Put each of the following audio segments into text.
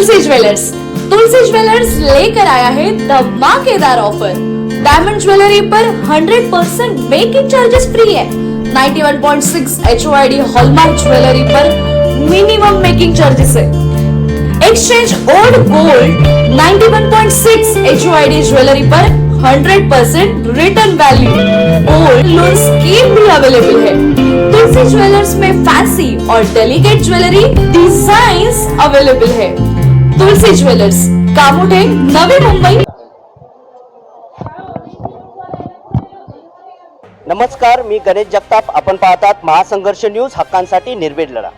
तुलसी jewellers. तुलसी jewellers लेकर आया है धमाकेदार ऑफ़र। डायमंड ज्वेलरी पर 100% परसेंट मेकिंग चार्जेस फ्री है। 91.6 H O I hallmark jewellery per minimum making charges है। Exchange old gold 91.6 H O I jewellery per 100% return value gold loan scheme भी available है। Tulsi jewellers में fancy और delicate jewellery design available है। Tulsi jewellers Kamothe Navi Mumbai. नमस्कार मी गणेश जगताप. आपण पाहतात महासंघर्ष न्यूज हक्कांसाठी निर्भीड लढा.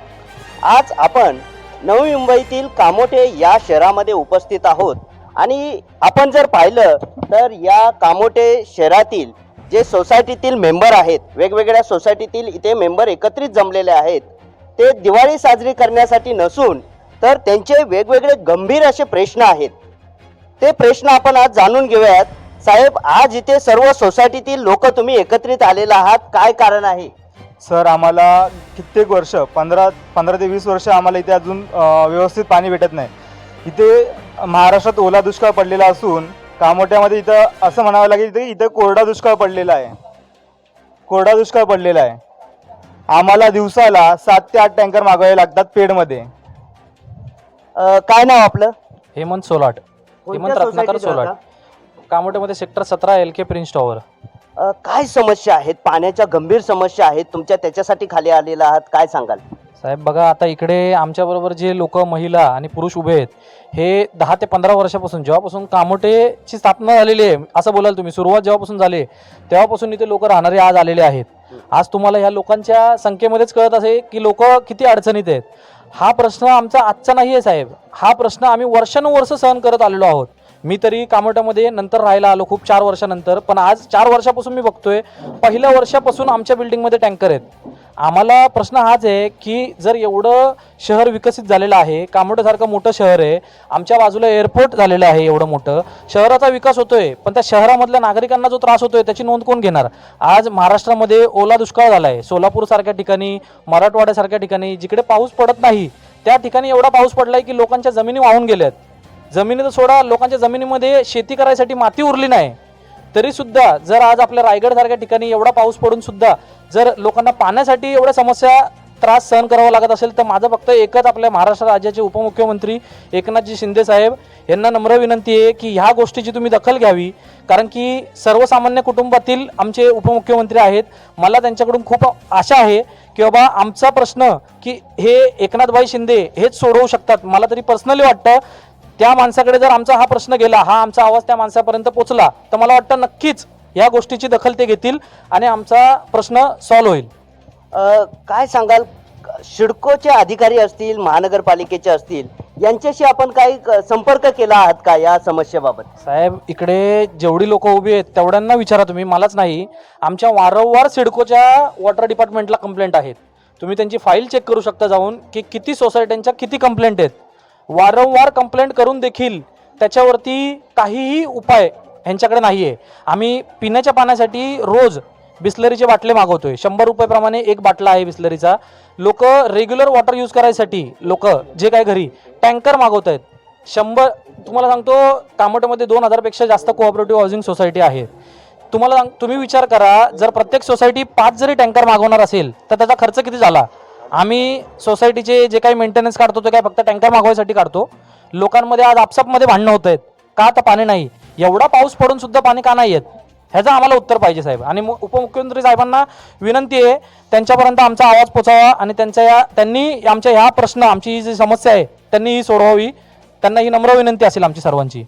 आज आपण नवी मुंबईतील कामोठे या शहरामध्ये उपस्थित आहोत. आणि आपण जर पाहिलं तर या कामोठे शहरातील जे सोसायटीतील मेंबर आहेत वेगवेगळ्या सोसायटीतील इथे मेंबर एकत्रित जमलेले आहेत ते दिवाळी साजरी करण्यासाठी नसून तर त्यांचे वेगवेगळे गंभीर असे प्रश्न आहेत. ते प्रश्न आपण आज जाणून घेऊयात. साहेब आज इथे सर्व सोसायटीतील लोक तुम्ही एकत्रित आलेला आहात. काय कारण आहे? सर आम्हाला कित्येक वर्ष पंधरा पंधरा ते वीस वर्ष आम्हाला इथे अजून अ, व्यवस्थित पाणी भेटत नाही. इथे महाराष्ट्रात ओला दुष्काळ पडलेला असून कामोट्यामध्ये इथं असं म्हणावं लागेल इथे इथं कोरडा दुष्काळ पडलेला आहे. कोरडा दुष्काळ पडलेला आहे. आम्हाला दिवसाला सात ते आठ टँकर मागवावे लागतात पेडमध्ये. अ, काय नाव आपलं? हेमंत सोलाट. कोणत्या हेमंत रत्नाकर सोलाट. सेक्टर सतरा एल के प्रिन्स टॉवर अ, काय समस्या आहेत? पाण्याच्या गंभीर समस्या आहेत. तुमच्या त्याच्यासाठी खाली आलेला आहात. काय सांगाल? साहेब बघा आता इकडे आमच्याबरोबर जे लोक महिला आणि पुरुष उभे आहेत हे दहा ते पंधरा वर्षापासून जेव्हापासून कामोठेची स्थापना झालेली आहे असं बोलाल तुम्ही सुरुवात जेव्हापासून झाली तेव्हापासून इथे लोक राहणारे आज आलेले आहेत. आज तुम्हाला ह्या लोकांच्या संख्येमध्येच कळत असेल की लोक किती अडचणीत आहेत. हा प्रश्न आमचा आजचा नाही आहे साहेब. हा प्रश्न आम्ही वर्षानुवर्ष सहन करत आलेलो आहोत. मी तरी कामोट्यामध्ये नंतर राहायला आलो खूप चार वर्षानंतर पण आज चार वर्षापासून मी बघतोय पहिल्या वर्षापासून आमच्या बिल्डिंगमध्ये टँकर आहेत. आम्हाला प्रश्न हाच आहे की जर एवढं शहर विकसित झालेलं आहे कामोठ्यासारखं मोठं शहर आहे आमच्या बाजूला एअरपोर्ट झालेलं आहे एवढं मोठं शहराचा विकास होतोय पण त्या शहरामधल्या नागरिकांना जो त्रास होतोय त्याची नोंद कोण घेणार? आज महाराष्ट्रामध्ये ओला दुष्काळ झाला आहे सोलापूरसारख्या ठिकाणी मराठवाड्यासारख्या ठिकाणी जिकडे पाऊस पडत नाही त्या ठिकाणी एवढा पाऊस पडलाय की लोकांच्या जमिनी वाहून गेल्यात. जमिनीत सोडा लोकांच्या जमिनीमध्ये शेती करायसाठी माती उरली नाही. तरी सुद्धा जर आज आपल्या रायगड सारख्या ठिकाणी एवढा पाऊस पडून सुद्धा जर लोकांना पाण्यासाठी एवढ्या समस्या त्रास सहन करावा लागत असेल तर माझं फक्त एकच आपल्या महाराष्ट्र राज्याचे उपमुख्यमंत्री एकनाथजी शिंदे साहेब यांना नम्र विनंती आहे की ह्या गोष्टीची तुम्ही दखल घ्यावी. कारण की सर्वसामान्य कुटुंबातील आमचे उपमुख्यमंत्री आहेत. मला त्यांच्याकडून खूप आशा आहे की बाबा आमचा प्रश्न की हे एकनाथभाई शिंदे हेच सोडवू शकतात. मला तरी पर्सनली वाटतं त्या माणसाकडे जर आमचा हा प्रश्न गेला हा आमचा आवाज त्या माणसापर्यंत पोचला तर मला वाटतं नक्कीच या गोष्टीची दखल ते घेतील आणि आमचा प्रश्न सॉल्व्ह होईल. काय सांगाल? सिडकोचे अधिकारी असतील महानगरपालिकेचे असतील यांच्याशी आपण काही क- संपर्क केला आहात का या समस्येबाबत? साहेब इकडे जेवढी लोक उभी आहेत तेवढ्यांना विचारा तुम्ही मलाच नाही. आमच्या वारंवार सिडकोच्या वॉटर डिपार्टमेंटला कंप्लेंट आहेत. तुम्ही त्यांची फाईल चेक करू शकता जाऊन की किती सोसायट्यांच्या किती कंप्लेंट आहेत. वारंवार कंप्लेंट करून देखील त्याच्यावरती काहीही उपाय ह्यांच्याकडे नाही आहे आम्ही पिण्याच्या पाण्यासाठी रोज बिस्लरीचे बाटले मागवतो आहे शंभर रुपयेप्रमाणे एक बाटला आहे बिस्लरीचा. लोक रेग्युलर वॉटर यूज करायसाठी लोक जे काय घरी टँकर मागवत आहेत शंभर तुम्हाला सांगतो कामटमध्ये दोन हजारपेक्षा जास्त कोऑपरेटिव्ह हाऊसिंग सोसायटी आहे तुम्हाला सांग तुम्ही विचार करा जर प्रत्येक सोसायटी पाच जरी टँकर मागवणार असेल तर त्याचा खर्च किती झाला? आम्ही सोसायटीचे जे काही मेंटेनन्स काढतो ते काय फक्त टँकर मागवायसाठी काढतो. लोकांमध्ये आज आपसापमध्ये भांडणं होत आहेत. का तर पाणी नाही? एवढा पाऊस पडून सुद्धा पाणी का नाही येत? ह्याचं आम्हाला उत्तर पाहिजे साहेब. आणि मु- उपमुख्यमंत्री साहेबांना विनंती आहे त्यांच्यापर्यंत आमचा आवाज पोचावा आणि त्यांच्या या त्यांनी आमच्या ह्या प्रश्न आमची ही जी समस्या आहे त्यांनी ही सोडवावी. त्यांना ही नम्र विनंती असेल आमची सर्वांची.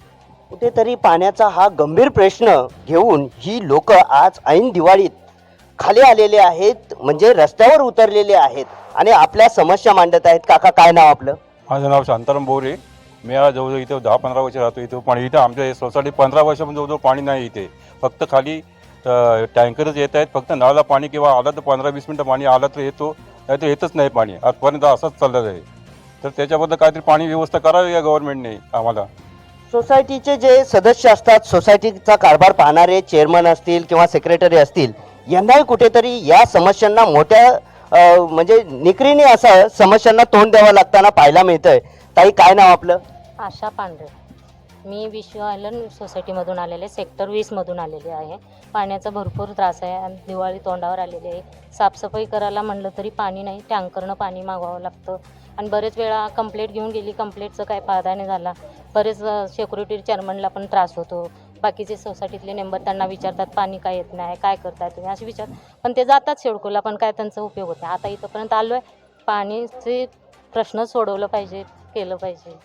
कुठेतरी पाण्याचा हा गंभीर प्रश्न घेऊन ही लोक आज ऐन दिवाळीत खाली आलेले आहेत म्हणजे रस्त्यावर उतरलेले आहेत. आणि आपल्या समस्या मांडत आहेत. काका काय नाव आपलं? माझं नाव शांताराम बोरे. मी आज जवळजवळ इथे दहा पंधरा वर्ष राहतो इथं. पाणी इथं आमच्या सोसायटी पंधरा वर्षापासून जवळजवळ पाणी नाही इथे. फक्त खाली टँकरच येत आहेत. फक्त नळाला पाणी किंवा आलं तर पंधरा वीस मिनटं पाणी आलं तर येतो. नाही तर येतच नाही पाणी. आजपर्यंत असंच चाललं आहे. तर त्याच्याबद्दल काहीतरी पाणी व्यवस्था करावी या गव्हर्नमेंटने आम्हाला. सोसायटीचे जे सदस्य असतात सोसायटीचा कारभार पाहणारे चेअरमन असतील किंवा सेक्रेटरी असतील यंदाही कुठेतरी या समस्यांना मोठ्या म्हणजे निकरीने असं समस्यांना तोंड द्यावं लागताना पाहायला मिळतंय. ताई काय नाव आपलं? आशा पांढरे. मी विश्व आयलंड सोसायटीमधून आलेले सेक्टर वीसमधून आलेले आहे. पाण्याचा भरपूर त्रास आहे आणि दिवाळी तोंडावर आलेली आहे. साफसफाई करायला म्हणलं तरी पाणी नाही टँकरनं पाणी मागवावं लागतं. आणि बरेच वेळा कंप्लेंट घेऊन गेली कंप्लेंटचं काय फायदा नाही झाला. बरेच सेक्युरिटी चेअरमनला पण त्रास होतो. बाकीचे सोसायटीतले मेंबर त्यांना विचारतात पाणी काय येत नाही? काय करताय तुम्ही? असे विचार. पण ते जातात शेडकोला पण काय त्यांचा उपयोग होत नाही. आता इथंपर्यंत आलो आहे पाणीचे प्रश्न सोडवलं पाहिजे केलं पाहिजे.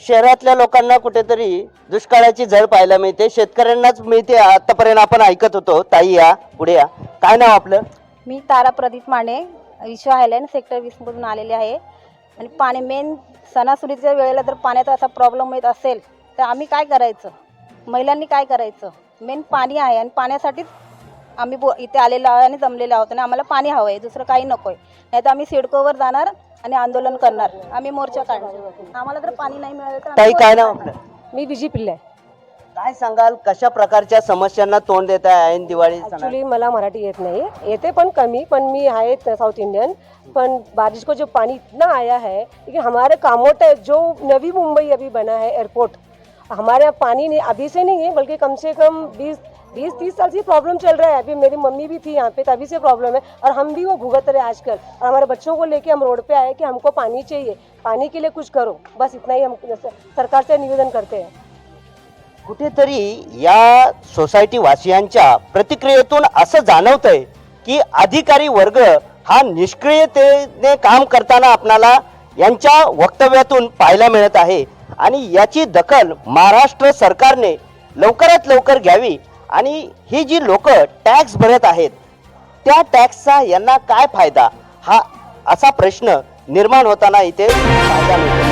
शहरातल्या लोकांना कुठेतरी दुष्काळाची झळ पाहायला मिळते. शेतकऱ्यांनाच मिळते. आतापर्यंत आपण ऐकत होतो. ताई या पुढे या. काय नाव आपलं? मी तारा प्रदीप माने विश्व आयलँड सेक्टर वीसमधून आलेले आहे. आणि पाणी मेन सणासुदीच्या वेळेला जर पाण्याचा असा प्रॉब्लेम येत असेल तर आम्ही काय करायचं? महिलांनी काय करायचं? मेन पाणी आहे आणि पाण्यासाठीच आम्ही बो इथे आलेलो आहोत आणि जमलेलो आहोत आणि आम्हाला पाणी हवं आहे. दुसरं काही नको आहे नाही तर आम्ही सिडकोवर जाणार आणि आंदोलन करणार. आम्ही मोर्चा काढणार. आम्हाला जर पाणी नाही मिळालं तर आम्ही काय नाव. आपलं? मी विजी पिल्ले काय सांगाल? कशा प्रकारच्या समस्यांना तोंड देत आहे ऐन दिवाळी सणात? ॲक्च्युली मला मराठी येत नाही. येते पण कमी पण मी आहे साउथ इंडियन पण बारिश को जो पानी इतना आया है लेकिन हमारे कामोट जो नवी मुंबई अभी बना है एयरपोर्ट हमारे यहाँ पानी नहीं अभी से नहीं है बल्कि कम से कम बीस बीस तीस साल से प्रॉब्लम चल रहा है। अभी मेरी मम्मी भी थी यहाँ पे तभी से प्रॉब्लम है। और हम भी वो भुगत रहे आजकल। और हमारे बच्चों को लेके हम रोड पे आए कि हमको पानी चाहिए। पानी के लिए कुछ करो। बस इतना ही हम सरकार से निवेदन करते हैं। कुठेतरी या सोसायटी वासियांच्या प्रतिक्रियेतून असं जाणवतंय की अधिकारी वर्ग हा निष्क्रियतेने काम करताना आपणाला यांच्या वक्तव्यातून पाहायला मिळत आहे. आणि याची दखल महाराष्ट्र सरकारने लवकरात लवकर घ्यावी आणि ही जी लोक टॅक्स भरत आहेत त्या टॅक्सचा यांना काय फायदा? हा असा प्रश्न निर्माण होताना इथे पाहायला मिळतो.